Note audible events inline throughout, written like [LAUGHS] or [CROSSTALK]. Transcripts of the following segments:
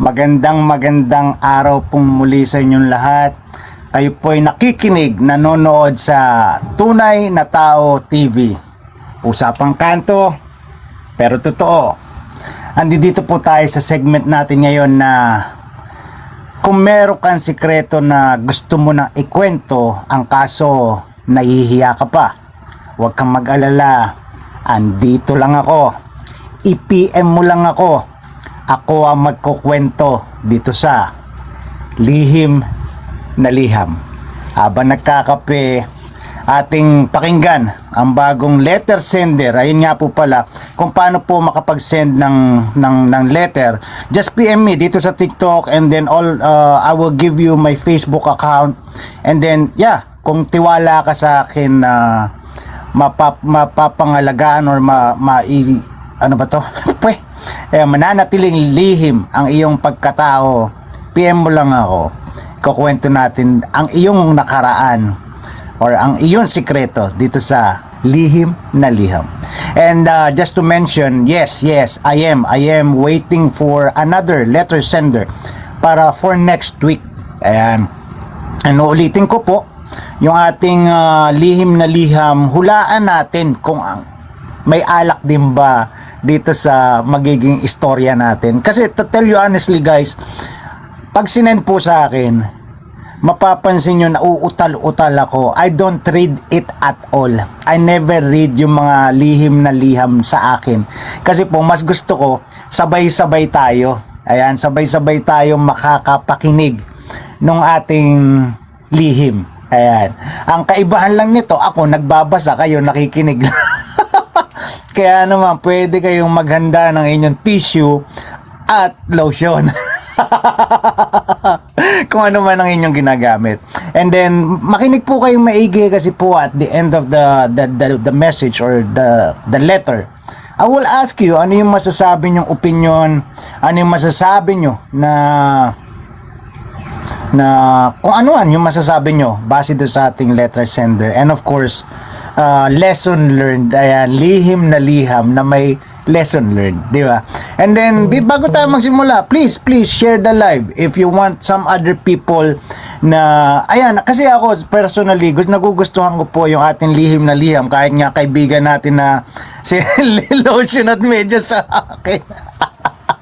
Magandang magandang araw pong muli sa inyong lahat. Kayo po ay nakikinig, nanonood sa Tunay na Tao TV. Usapang kanto, pero totoo. Andito po tayo sa segment natin ngayon na kung meron kang sikreto na gusto mo na ikwento, ang kaso nahihiya ka pa. Huwag kang mag-alala. Andito lang ako. I-PM mo lang ako. Ako ang magkukwento dito sa Lihim na Liham. Habang nagkakape, ating pakinggan ang bagong letter sender. Ayun nga po pala, kung paano po makapag-send ng, ng, ng letter. Just PM me dito sa TikTok and then all, uh, I will give you my Facebook account. And then, yeah, kung tiwala ka sa akin na mapap, mapapangalagaan or ma, ma i- ano ba to? [LAUGHS] Pwe, eh, mananatiling lihim ang iyong pagkatao. PM mo lang ako. Kukwento natin ang iyong nakaraan or ang iyong sikreto dito sa lihim na liham. And uh, just to mention, yes, yes, I am. I am waiting for another letter sender para for next week. Ayan. Ano ulitin ko po, yung ating ah, lihim na liham, hulaan natin kung ang may alak din ba dito sa magiging istorya natin. Kasi to tell you honestly guys, pag sinend po sa akin, mapapansin nyo na uutal-utal ako. I don't read it at all. I never read yung mga lihim na liham sa akin. Kasi po, mas gusto ko, sabay-sabay tayo. Ayan, sabay-sabay tayo makakapakinig nung ating lihim. Ayan. Ang kaibahan lang nito, ako nagbabasa, kayo nakikinig [LAUGHS] [LAUGHS] Kaya naman, pwede kayong maghanda ng inyong tissue at lotion. [LAUGHS] Kung ano man ang inyong ginagamit. And then, makinig po kayong maigi kasi po at the end of the the, the, the message or the, the letter, I will ask you, ano yung masasabi nyong opinion, ano yung masasabi nyo na na kung ano yung masasabi nyo base doon sa ating letter sender and of course uh, lesson learned ayan lihim na liham na may lesson learned di ba and then bago tayo magsimula please please share the live if you want some other people na ayan kasi ako personally gusto nagugustuhan ko po yung ating lihim na liham kahit nga kaibigan natin na si [LAUGHS] lotion at medyas sa akin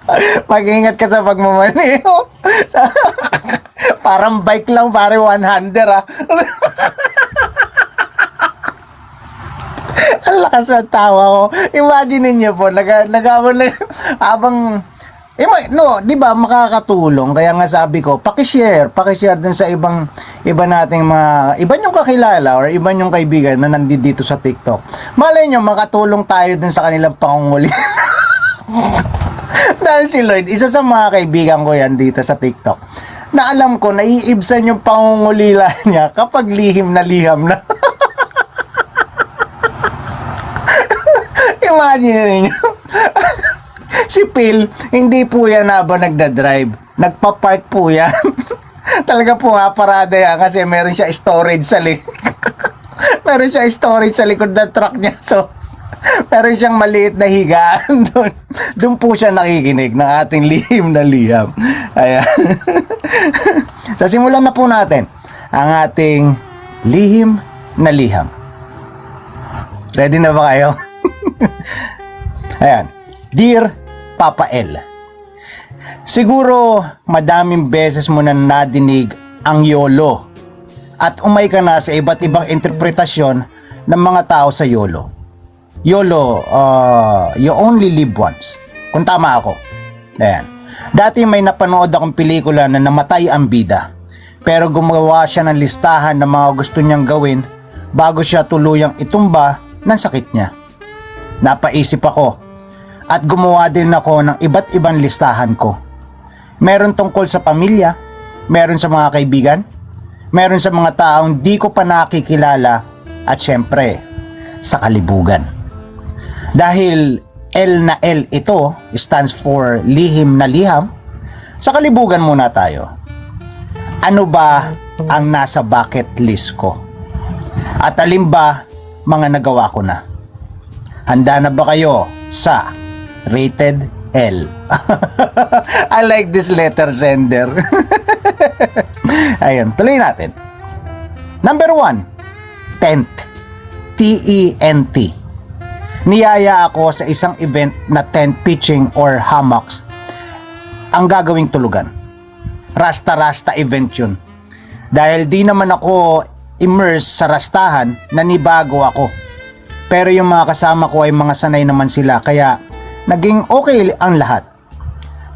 [LAUGHS] Mag-ingat ka sa pagmamaneho. [LAUGHS] Parang bike lang, pare one-hander ah. Ang lakas ng tawa ko. Imagine niyo po, nag nagawa [LAUGHS] na habang Ima, no, 'di ba makakatulong kaya nga sabi ko, paki-share, paki-share din sa ibang iba nating mga iba yung kakilala or iba yung kaibigan na nandito sa TikTok. Malay nyo makatulong tayo din sa kanilang pangunguli. [LAUGHS] Dahil si Lloyd, isa sa mga kaibigan ko yan dito sa TikTok, na alam ko, naiibsan yung pangungulila [LAUGHS] niya kapag lihim na liham na. Imagine ninyo. [LAUGHS] si Phil, hindi po yan habang nagda-drive. Nagpa-park po yan. [LAUGHS] Talaga po nga parada yan kasi meron siya storage sa likod. [LAUGHS] meron siya storage sa likod ng truck niya. So, meron siyang maliit na higaan doon. Doon po siya nakikinig ng ating lihim na liham. Ayan. so, simulan na po natin ang ating lihim na liham. Ready na ba kayo? [LAUGHS] Ayan. Dear Papa L. Siguro madaming beses mo na nadinig ang YOLO at umay ka na sa iba't ibang interpretasyon ng mga tao sa YOLO. YOLO, uh, you only live once. Kung tama ako. Ayan. Dati may napanood akong pelikula na namatay ang bida. Pero gumawa siya ng listahan ng mga gusto niyang gawin bago siya tuluyang itumba ng sakit niya. Napaisip ako at gumawa din ako ng iba't ibang listahan ko. Meron tungkol sa pamilya, meron sa mga kaibigan, meron sa mga taong di ko pa nakikilala at syempre sa kalibugan. Dahil L na L ito stands for lihim na liham, sa kalibugan muna tayo. Ano ba ang nasa bucket list ko? At alin ba mga nagawa ko na? Handa na ba kayo sa rated L. [LAUGHS] I like this letter sender. [LAUGHS] Ayun, tuloy natin. Number one, tent. T-E-N-T. Niyaya ako sa isang event na tent pitching or hammocks ang gagawing tulugan. Rasta-rasta event yun. Dahil di naman ako immersed sa rastahan, nanibago ako. Pero yung mga kasama ko ay mga sanay naman sila kaya naging okay ang lahat.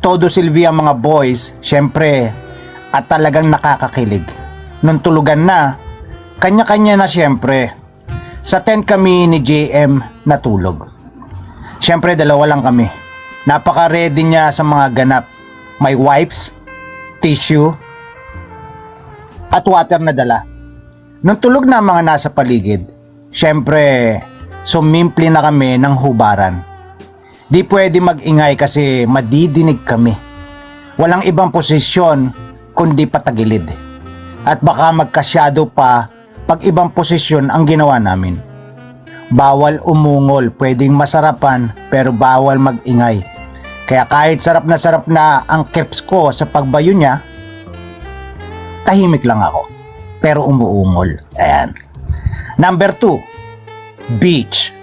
Todo silvi ang mga boys, syempre, at talagang nakakakilig. Nung tulugan na, kanya-kanya na syempre. Sa tent kami ni JM natulog. Syempre dalawa lang kami. Napaka-ready niya sa mga ganap. May wipes, tissue, at water na dala. Nung tulog na mga nasa paligid, syempre sumimple na kami ng hubaran. Di pwede magingay kasi madidinig kami. Walang ibang posisyon kundi patagilid. At baka magkasyado pa pag ibang posisyon ang ginawa namin. Bawal umungol, pwedeng masarapan pero bawal magingay. Kaya kahit sarap na sarap na ang keps ko sa pagbayo niya, tahimik lang ako. Pero umuungol. Ayan. Number 2, beach.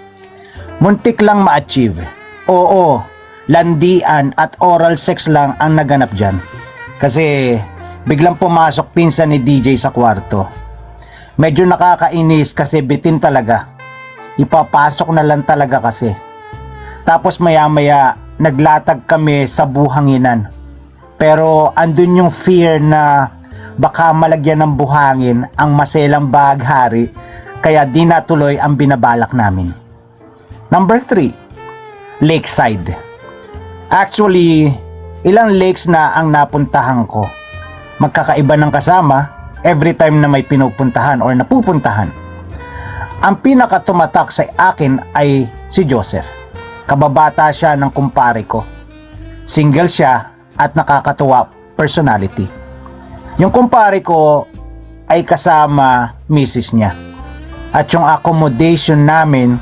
Muntik lang ma-achieve. Oo, landian at oral sex lang ang naganap dyan. Kasi biglang pumasok pinsan ni DJ sa kwarto. Medyo nakakainis kasi bitin talaga. Ipapasok na lang talaga kasi. Tapos maya maya naglatag kami sa buhanginan. Pero andun yung fear na baka malagyan ng buhangin ang maselang baghari kaya di natuloy ang binabalak namin. Number 3, Lakeside. Actually, ilang lakes na ang napuntahan ko. Magkakaiba ng kasama every time na may pinupuntahan or napupuntahan. Ang pinaka tumatak sa akin ay si Joseph. Kababata siya ng kumpare ko. Single siya at nakakatuwa personality. Yung kumpare ko ay kasama misis niya. At yung accommodation namin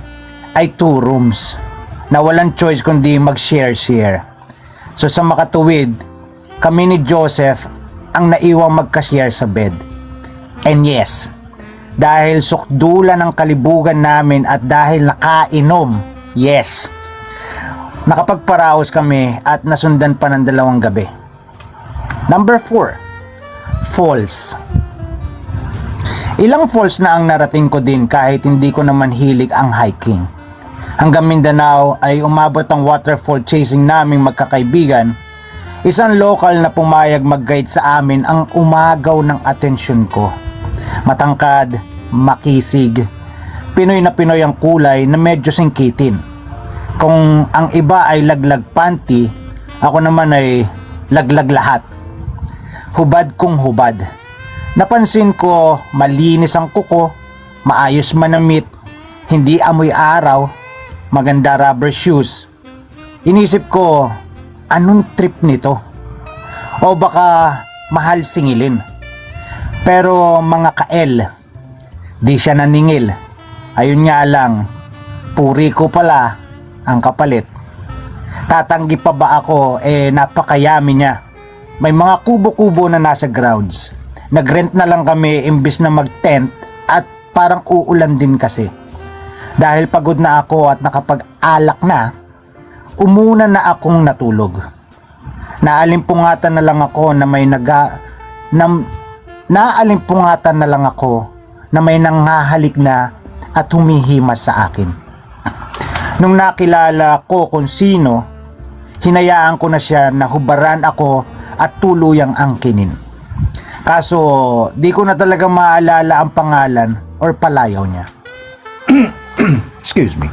ay two rooms na walang choice kundi mag-share-share. So sa makatuwid, kami ni Joseph ang naiwang magka-share sa bed. And yes, dahil sukdula ng kalibugan namin at dahil nakainom, yes, nakapagparaos kami at nasundan pa ng dalawang gabi. Number 4, falls. Ilang falls na ang narating ko din kahit hindi ko naman hilig ang hiking. Hanggang Mindanao ay umabot ang waterfall chasing naming magkakaibigan. Isang lokal na pumayag mag-guide sa amin ang umagaw ng atensyon ko. Matangkad, makisig, Pinoy na Pinoy ang kulay na medyo singkitin. Kung ang iba ay laglag panty, ako naman ay laglag lahat. Hubad kong hubad. Napansin ko malinis ang kuko, maayos manamit, hindi amoy araw, maganda rubber shoes. Inisip ko, anong trip nito? O baka mahal singilin. Pero mga kael, di siya naningil. Ayun nga lang, puri ko pala ang kapalit. Tatanggi pa ba ako eh napakayami niya. May mga kubo-kubo na nasa grounds. Nagrent na lang kami imbis na mag-tent at parang uulan din kasi. Dahil pagod na ako at nakapag-alak na, umuna na akong natulog. Naalimpungatan na lang ako na may naga na, naalimpungatan na lang ako na may nanghahalik na at humihimas sa akin. Nung nakilala ko kung sino, hinayaan ko na siya na hubaran ako at tuluyang angkinin. Kaso, di ko na talaga maalala ang pangalan or palayaw niya. [CLEARS THROAT] Excuse me.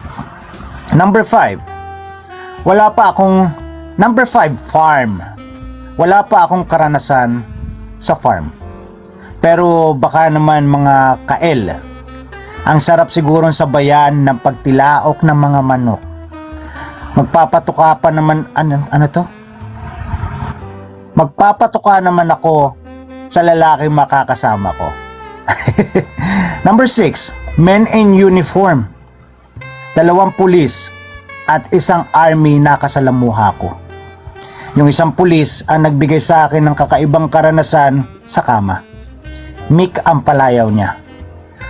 Number 5. Wala pa akong number 5 farm. Wala pa akong karanasan sa farm. Pero baka naman mga kael. Ang sarap siguro sa bayan ng pagtilaok ng mga manok. Magpapatuka pa naman ano, ano to? Magpapatuka naman ako sa lalaki makakasama ko. [LAUGHS] Number 6, men in uniform. Dalawang pulis at isang army nakasalamuha ko. Yung isang pulis ang nagbigay sa akin ng kakaibang karanasan sa kama. Mick ang palayaw niya.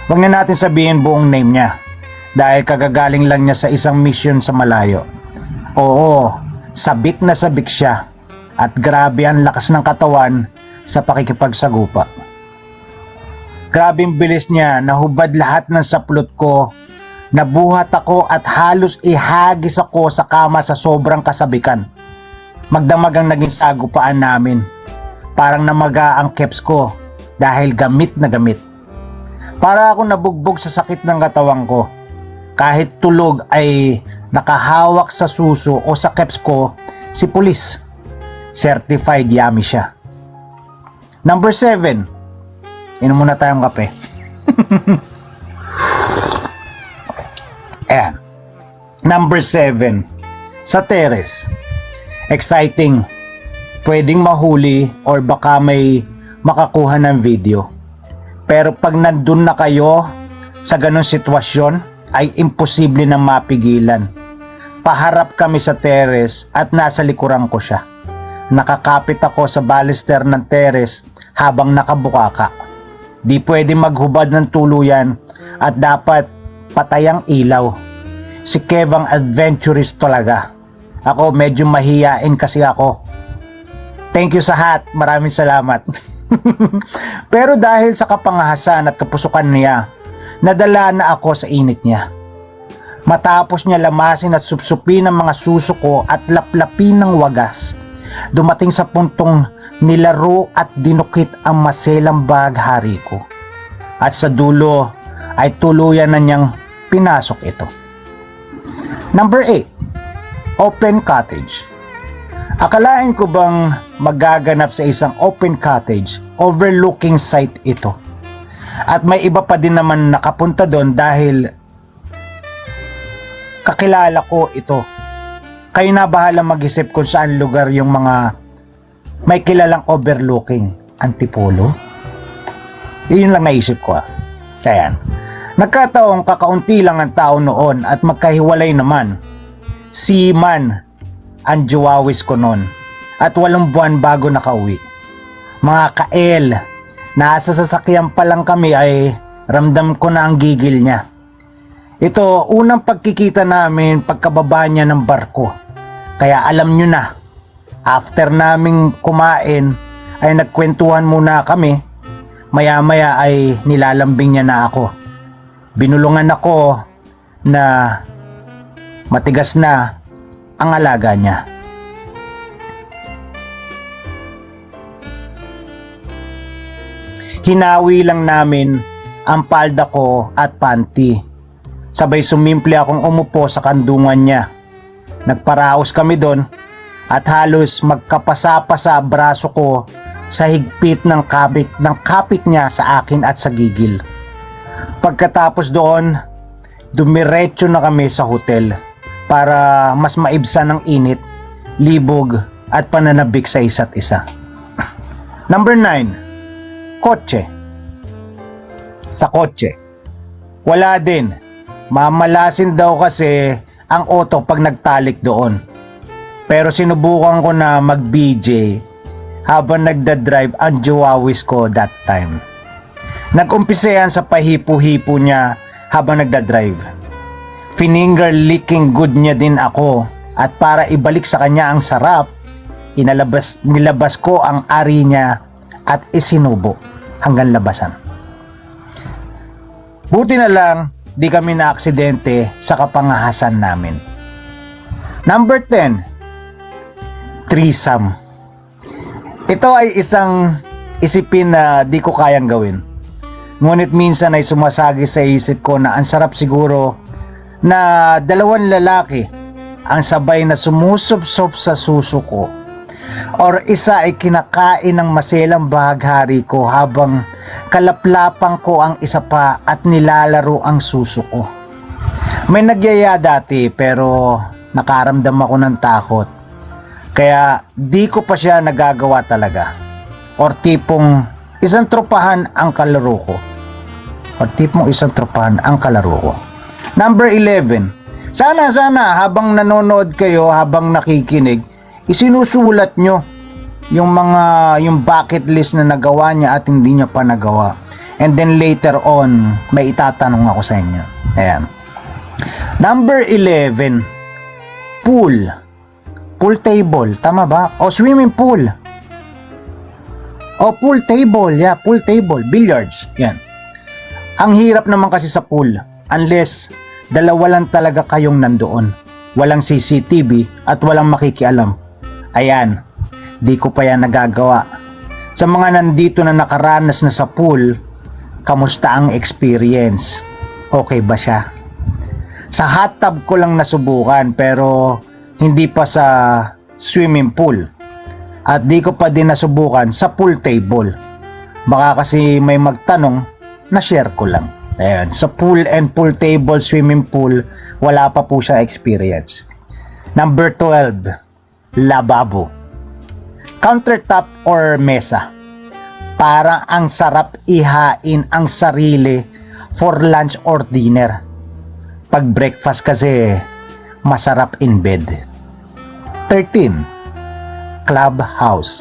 Huwag na natin sabihin buong name niya dahil kagagaling lang niya sa isang mission sa malayo. Oo, sabik na sabik siya at grabe ang lakas ng katawan sa pakikipagsagupa. Grabe ang bilis niya, nahubad lahat ng saplot ko. Nabuhat ako at halos ihagis ako sa kama sa sobrang kasabikan. Magdamag ang naging sagupaan namin. Parang namaga ang keps ko dahil gamit na gamit. Para ako nabugbog sa sakit ng katawan ko. Kahit tulog ay nakahawak sa suso o sa keps ko si pulis. Certified yummy siya. Number 7. Inom muna tayong kape. [LAUGHS] Ayan. Number 7. Sa terrace. Exciting. Pwedeng mahuli or baka may makakuha ng video. Pero pag nandun na kayo sa ganong sitwasyon, ay imposible na mapigilan. Paharap kami sa terrace at nasa likuran ko siya. Nakakapit ako sa balister ng terrace habang nakabukaka. Di pwede maghubad ng tuluyan at dapat patayang ilaw. Si Kevang adventurist talaga. Ako medyo mahiyain kasi ako. Thank you sa hat. Maraming salamat. [LAUGHS] Pero dahil sa kapangahasan at kapusukan niya, nadala na ako sa init niya. Matapos niya lamasin at supsupin ang mga suso ko at laplapin ng wagas, dumating sa puntong nilaro at dinukit ang maselang baghari ko. At sa dulo ay tuluyan na niyang pinasok ito. Number 8. Open cottage. Akalain ko bang magaganap sa isang open cottage overlooking site ito? At may iba pa din naman nakapunta doon dahil kakilala ko ito. Kayo na bahala mag-isip kung saan lugar yung mga may kilalang overlooking antipolo. Yun lang naisip ko ah. Kaya, nagkataong kakaunti lang ang tao noon at magkahiwalay naman. Si Man ang juwawis ko noon at walong buwan bago nakauwi. Mga kael, nasa sasakyan pa lang kami ay ramdam ko na ang gigil niya. Ito, unang pagkikita namin pagkababa niya ng barko. Kaya alam nyo na, after naming kumain ay nagkwentuhan muna kami. Maya-maya ay nilalambing niya na ako. Binulungan ako na matigas na ang alaga niya. Hinawi lang namin ang palda ko at panty. Sabay sumimple akong umupo sa kandungan niya. Nagparaos kami doon at halos magkapasa-pasa braso ko sa higpit ng kapit ng kapit niya sa akin at sa gigil. Pagkatapos doon, dumiretso na kami sa hotel para mas maibsan ng init, libog at pananabik sa isa't isa. [LAUGHS] Number 9. Kotse. Sa kotse. Wala din. Mamalasin daw kasi ang auto pag nagtalik doon. Pero sinubukan ko na mag-BJ habang nagda-drive ang Joawis ko that time. Nag-umpisa yan sa pahipo-hipo niya habang nagda-drive. Finger licking good niya din ako at para ibalik sa kanya ang sarap, inalabas, nilabas ko ang ari niya at isinubo hanggang labasan. Buti na lang, di kami na aksidente sa kapangahasan namin. Number 10, threesome. Ito ay isang isipin na di ko kayang gawin. Ngunit minsan ay sumasagi sa isip ko na ang sarap siguro na dalawang lalaki ang sabay na sumusupsop sa suso ko. Or isa ay kinakain ng maselang bahaghari ko habang kalaplapan ko ang isa pa at nilalaro ang suso ko. May nagyaya dati pero nakaramdam ako ng takot. Kaya di ko pa siya nagagawa talaga. Or tipong isang tropahan ang kalaro ko. Or tipong isang tropahan ang kalaro ko. Number 11. Sana sana habang nanonood kayo, habang nakikinig, isinusulat nyo yung mga yung bucket list na nagawa niya at hindi niya pa nagawa. And then later on, may itatanong ako sa inyo. Ayan. Number 11, pool. Pool table, tama ba? O swimming pool. O pool table, yeah, pool table, billiards. Yan. Ang hirap naman kasi sa pool unless dalawa lang talaga kayong nandoon. Walang CCTV at walang makikialam. Ayan, di ko pa yan nagagawa. Sa mga nandito na nakaranas na sa pool, kamusta ang experience? Okay ba siya? Sa hot tub ko lang nasubukan pero hindi pa sa swimming pool. At di ko pa din nasubukan sa pool table. Baka kasi may magtanong, na-share ko lang. Ayan, sa pool and pool table, swimming pool, wala pa po siya experience. Number 12, lababo. Countertop or mesa. Para ang sarap ihain ang sarili for lunch or dinner. Pag breakfast kasi, masarap in bed. 13. Clubhouse.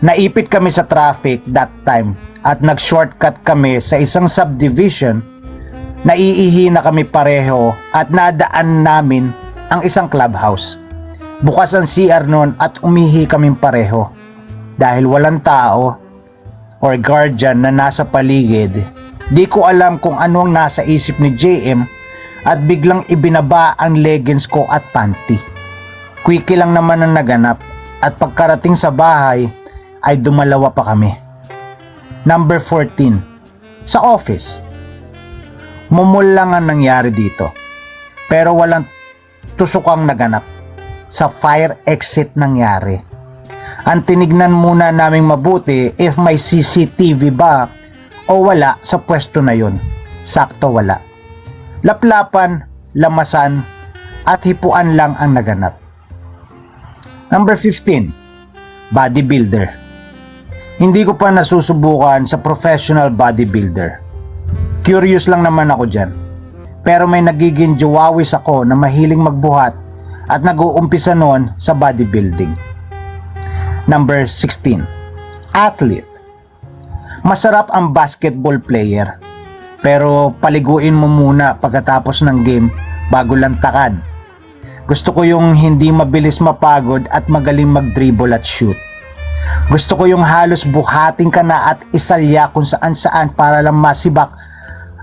Naipit kami sa traffic that time at nag-shortcut kami sa isang subdivision. Naiihi na kami pareho at nadaan namin ang isang clubhouse. Bukas ang CR noon at umihi kaming pareho. Dahil walang tao or guardian na nasa paligid, di ko alam kung ano ang nasa isip ni JM at biglang ibinaba ang leggings ko at panty. Quickie lang naman ang naganap at pagkarating sa bahay ay dumalawa pa kami. Number 14. Sa office. Mumul lang ang nangyari dito. Pero walang tusukang naganap. Sa fire exit nangyari. Ang tinignan muna naming mabuti if may CCTV ba o wala sa pwesto na yun. Sakto wala. Laplapan, lamasan, at hipuan lang ang naganap. Number 15, bodybuilder. Hindi ko pa nasusubukan sa professional bodybuilder. Curious lang naman ako dyan. Pero may nagiging jawawis ako na mahiling magbuhat at nag-uumpisa noon sa bodybuilding. Number 16, athlete. Masarap ang basketball player. Pero paliguin mo muna pagkatapos ng game bago lantakan. Gusto ko yung hindi mabilis mapagod at magaling mag-dribble at shoot. Gusto ko yung halos buhating ka na at isalya kung saan saan para lang masibak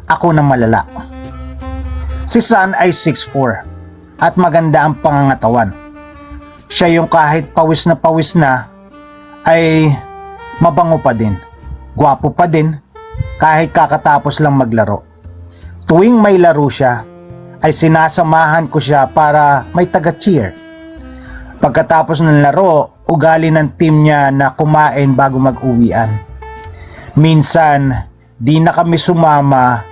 ako ng malala. Si San ay 6'4 at maganda ang pangangatawan. Siya yung kahit pawis na pawis na ay mabango pa din. Gwapo pa din kahit kakatapos lang maglaro. Tuwing may laro siya, ay sinasamahan ko siya para may taga-cheer. Pagkatapos ng laro, ugali ng team niya na kumain bago mag-uwian. Minsan, di na kami sumama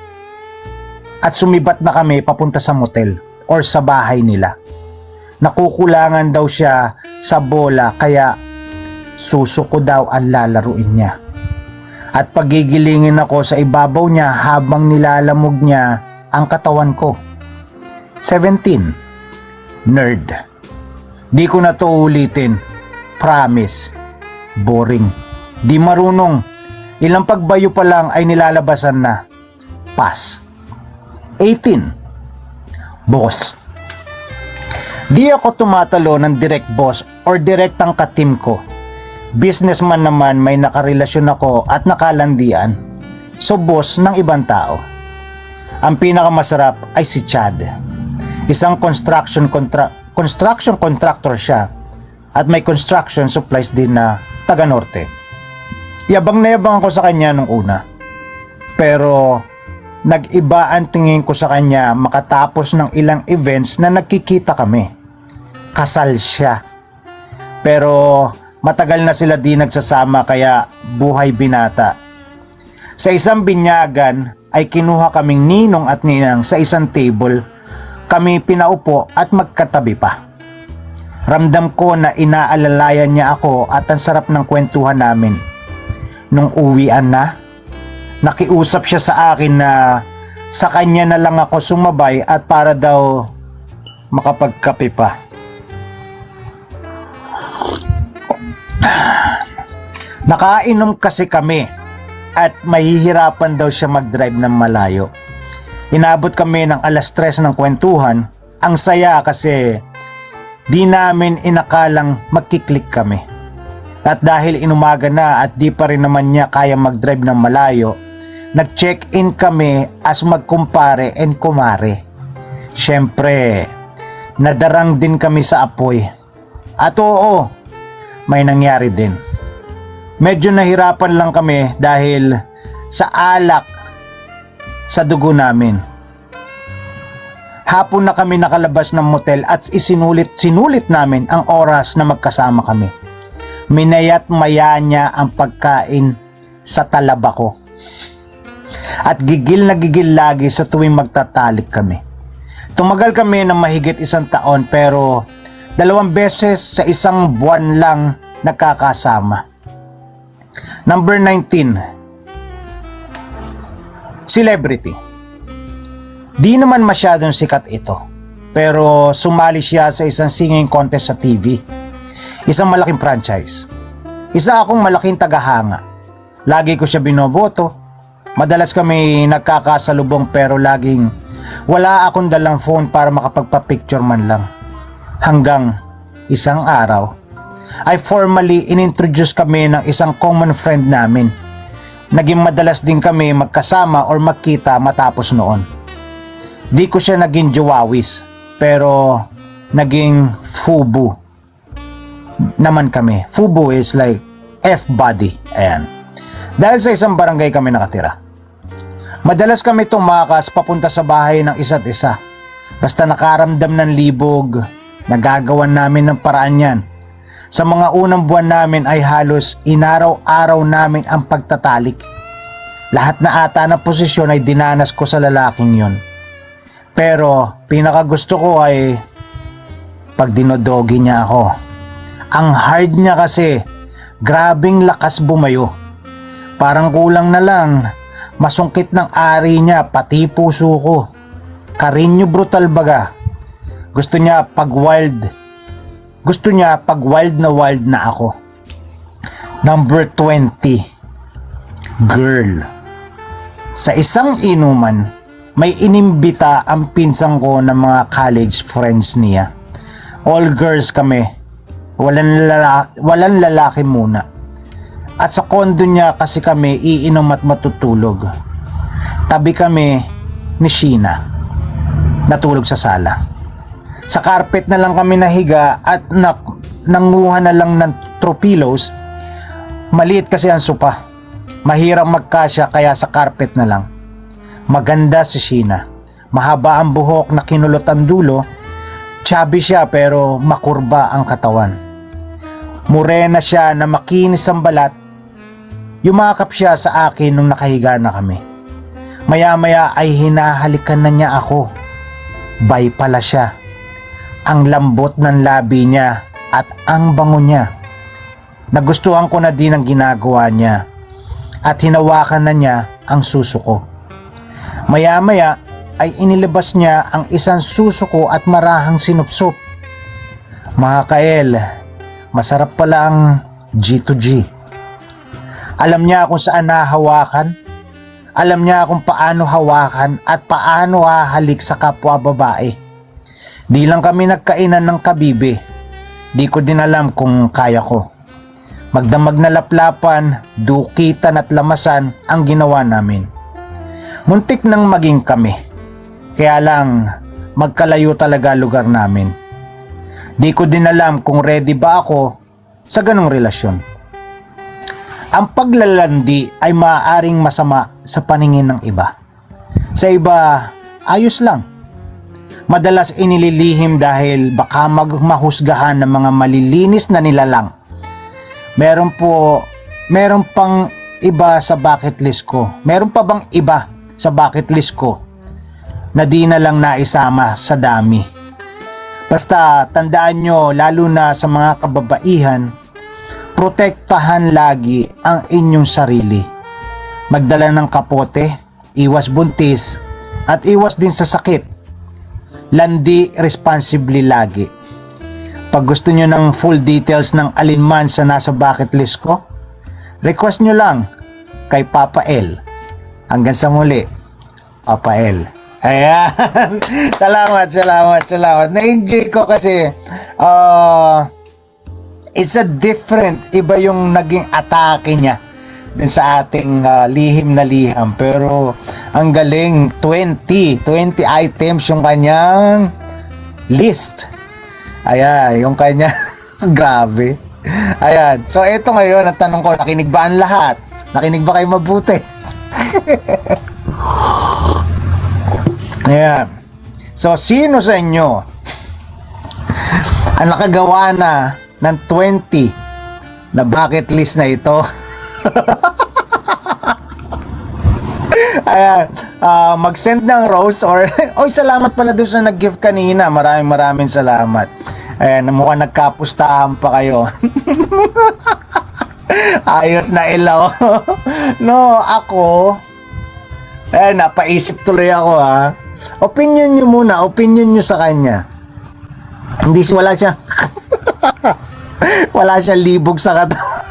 at sumibat na kami papunta sa motel or sa bahay nila. Nakukulangan daw siya sa bola kaya susuko daw ang lalaruin niya. At pagigilingin ako sa ibabaw niya habang nilalamog niya ang katawan ko. 17. Nerd. Di ko na to ulitin. Promise. Boring. Di marunong. Ilang pagbayo pa lang ay nilalabasan na. Pass. 18. Boss. Di ako tumatalo ng direct boss or direktang katim ko. Businessman naman may nakarelasyon ako at nakalandian. So boss ng ibang tao. Ang pinakamasarap ay si Chad. Isang construction contra- construction contractor siya at may construction supplies din na taga norte. Yabang na yabang ako sa kanya nung una. Pero nag-iba ang tingin ko sa kanya makatapos ng ilang events na nagkikita kami. Kasal siya. Pero matagal na sila di nagsasama kaya buhay binata. Sa isang binyagan ay kinuha kaming ninong at ninang sa isang table kami pinaupo at magkatabi pa. Ramdam ko na inaalalayan niya ako at ang sarap ng kwentuhan namin. Nung uwian na, nakiusap siya sa akin na sa kanya na lang ako sumabay at para daw makapagkape pa. Nakainom kasi kami at mahihirapan daw siya mag-drive ng malayo. Inabot kami ng alas 3 ng kwentuhan. Ang saya kasi di namin inakalang magkiklik kami. At dahil inumaga na at di pa rin naman niya kaya mag-drive ng malayo, nag-check-in kami as magkumpare and kumare. Siyempre, nadarang din kami sa apoy. At oo, may nangyari din. Medyo nahirapan lang kami dahil sa alak sa dugo namin. Hapon na kami nakalabas ng motel at isinulit sinulit namin ang oras na magkasama kami. Minayat maya niya ang pagkain sa talaba ko. At gigil na gigil lagi sa tuwing magtatalik kami. Tumagal kami ng mahigit isang taon pero dalawang beses sa isang buwan lang nagkakasama. Number 19. Celebrity. Di naman masyadong sikat ito. Pero sumali siya sa isang singing contest sa TV. Isang malaking franchise. Isa akong malaking tagahanga. Lagi ko siya binoboto. Madalas kami nagkakasalubong pero laging wala akong dalang phone para makapagpa-picture man lang. Hanggang isang araw ay formally inintroduce kami ng isang common friend namin. Naging madalas din kami magkasama or magkita matapos noon. Di ko siya naging jawawis, pero naging fubu naman kami. Fubu is like F-body. Ayan. Dahil sa isang barangay kami nakatira. Madalas kami tumakas papunta sa bahay ng isa't isa. Basta nakaramdam ng libog, nagagawan namin ng paraan yan sa mga unang buwan namin ay halos inaraw-araw namin ang pagtatalik. Lahat na ata ng posisyon ay dinanas ko sa lalaking yon. Pero pinakagusto ko ay pag dinodogi niya ako. Ang hard niya kasi, grabing lakas bumayo. Parang kulang na lang, masungkit ng ari niya pati puso ko. Karinyo brutal baga. Gusto niya pag wild gusto niya pag wild na wild na ako. Number 20. Girl. Sa isang inuman, may inimbita ang pinsang ko ng mga college friends niya. All girls kami. Walang, lala- walang lalaki muna. At sa kondo niya kasi kami iinom at matutulog. Tabi kami ni Sheena. Natulog sa sala. Sa carpet na lang kami nahiga at na, nanguha na lang ng tropilos. Maliit kasi ang sopa. Mahirap magkasya kaya sa carpet na lang. Maganda si Sheena. Mahaba ang buhok na kinulot ang dulo. Chubby siya pero makurba ang katawan. Morena siya na makinis ang balat. Yumakap siya sa akin nung nakahiga na kami. Maya-maya ay hinahalikan na niya ako. Bay pala siya ang lambot ng labi niya at ang bango niya. Nagustuhan ko na din ang ginagawa niya at hinawakan na niya ang suso ko. Maya-maya ay inilabas niya ang isang suso ko at marahang sinupsop. Mga kael, masarap pala ang G2G. Alam niya kung saan nahawakan, alam niya kung paano hawakan at paano hahalik sa kapwa babae. Di lang kami nagkainan ng kabibi. Di ko din alam kung kaya ko. Magdamag na laplapan, dukitan at lamasan ang ginawa namin. Muntik nang maging kami. Kaya lang, magkalayo talaga lugar namin. Di ko din alam kung ready ba ako sa ganong relasyon. Ang paglalandi ay maaaring masama sa paningin ng iba. Sa iba, ayos lang madalas inililihim dahil baka magmahusgahan ng mga malilinis na nilalang. Meron po, meron pang iba sa bucket list ko. Meron pa bang iba sa bucket list ko na di na lang naisama sa dami. Basta tandaan nyo, lalo na sa mga kababaihan, protektahan lagi ang inyong sarili. Magdala ng kapote, iwas buntis, at iwas din sa sakit landi responsibly lagi. Pag gusto nyo ng full details ng alinman sa nasa bucket list ko, request nyo lang kay Papa L. Hanggang sa muli, Papa L. Ayan. [LAUGHS] salamat, salamat, salamat. Na-enjoy ko kasi uh, it's a different, iba yung naging atake niya din sa ating uh, lihim na liham. Pero ang galing, 20, 20 items yung kanyang list. Ayan, yung kanya, [LAUGHS] grabe. Ayan, so ito ngayon, ang tanong ko, nakinig ba ang lahat? Nakinig ba kayo mabuti? [LAUGHS] Ayan. So, sino sa inyo ang nakagawa na ng 20 na bucket list na ito? Ayan, ah, mag-send ng rose or [LAUGHS] oy salamat pala doon sa nag-gift kanina. Maraming maraming salamat. Ayan, mukhang nagkapustahan pa kayo. [LAUGHS] Ayos na ilaw. [LAUGHS] no, ako eh napaisip tuloy ako ha. Opinion nyo muna, opinion nyo sa kanya. Hindi wala siya. Wala siya libog sa katawan.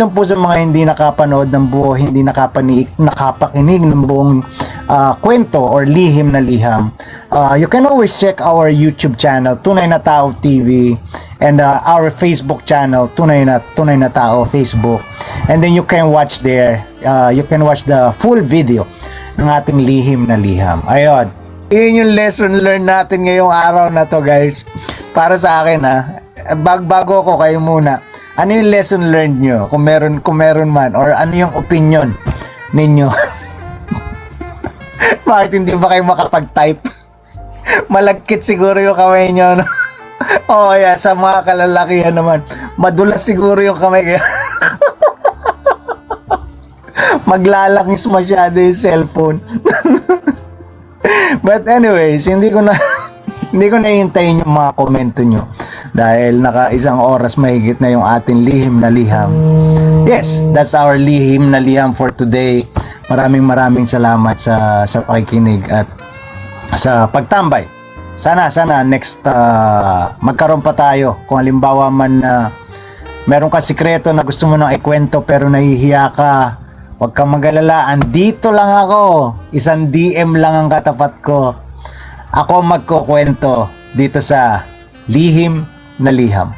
Doon po sa mga hindi nakapanood ng buo, hindi nakapani, nakapakinig ng buong ah, kwento or lihim na liham, ah, you can always check our YouTube channel, Tunay na Tao TV, and ah, our Facebook channel, Tunay na, Tunay na Tao Facebook. And then you can watch there, ah, you can watch the full video ng ating lihim na liham. Ayun. Yun yung lesson learned natin ngayong araw na to guys. Para sa akin ha, bag bago ko kayo muna. Ano yung lesson learned nyo? Kung meron, kung meron man. Or ano yung opinion ninyo? [LAUGHS] Bakit hindi ba kayo makapag-type? [LAUGHS] Malagkit siguro yung kamay nyo. No? [LAUGHS] Oo, yeah, sa mga kalalakihan naman. Madulas siguro yung kamay kaya. Maglalangis masyado yung cellphone. But anyways, hindi ko na [LAUGHS] hindi ko nahintayin yung mga komento nyo dahil naka isang oras mahigit na yung ating lihim na liham. Yes, that's our lihim na liham for today. Maraming maraming salamat sa sa pakikinig at sa pagtambay. Sana sana next uh, magkaroon pa tayo kung halimbawa man na meron ka sikreto na gusto mo nang ikwento pero nahihiya ka. Huwag kang mag-alala, andito lang ako. Isang DM lang ang katapat ko. Ako magkukwento dito sa Lihim na Liham.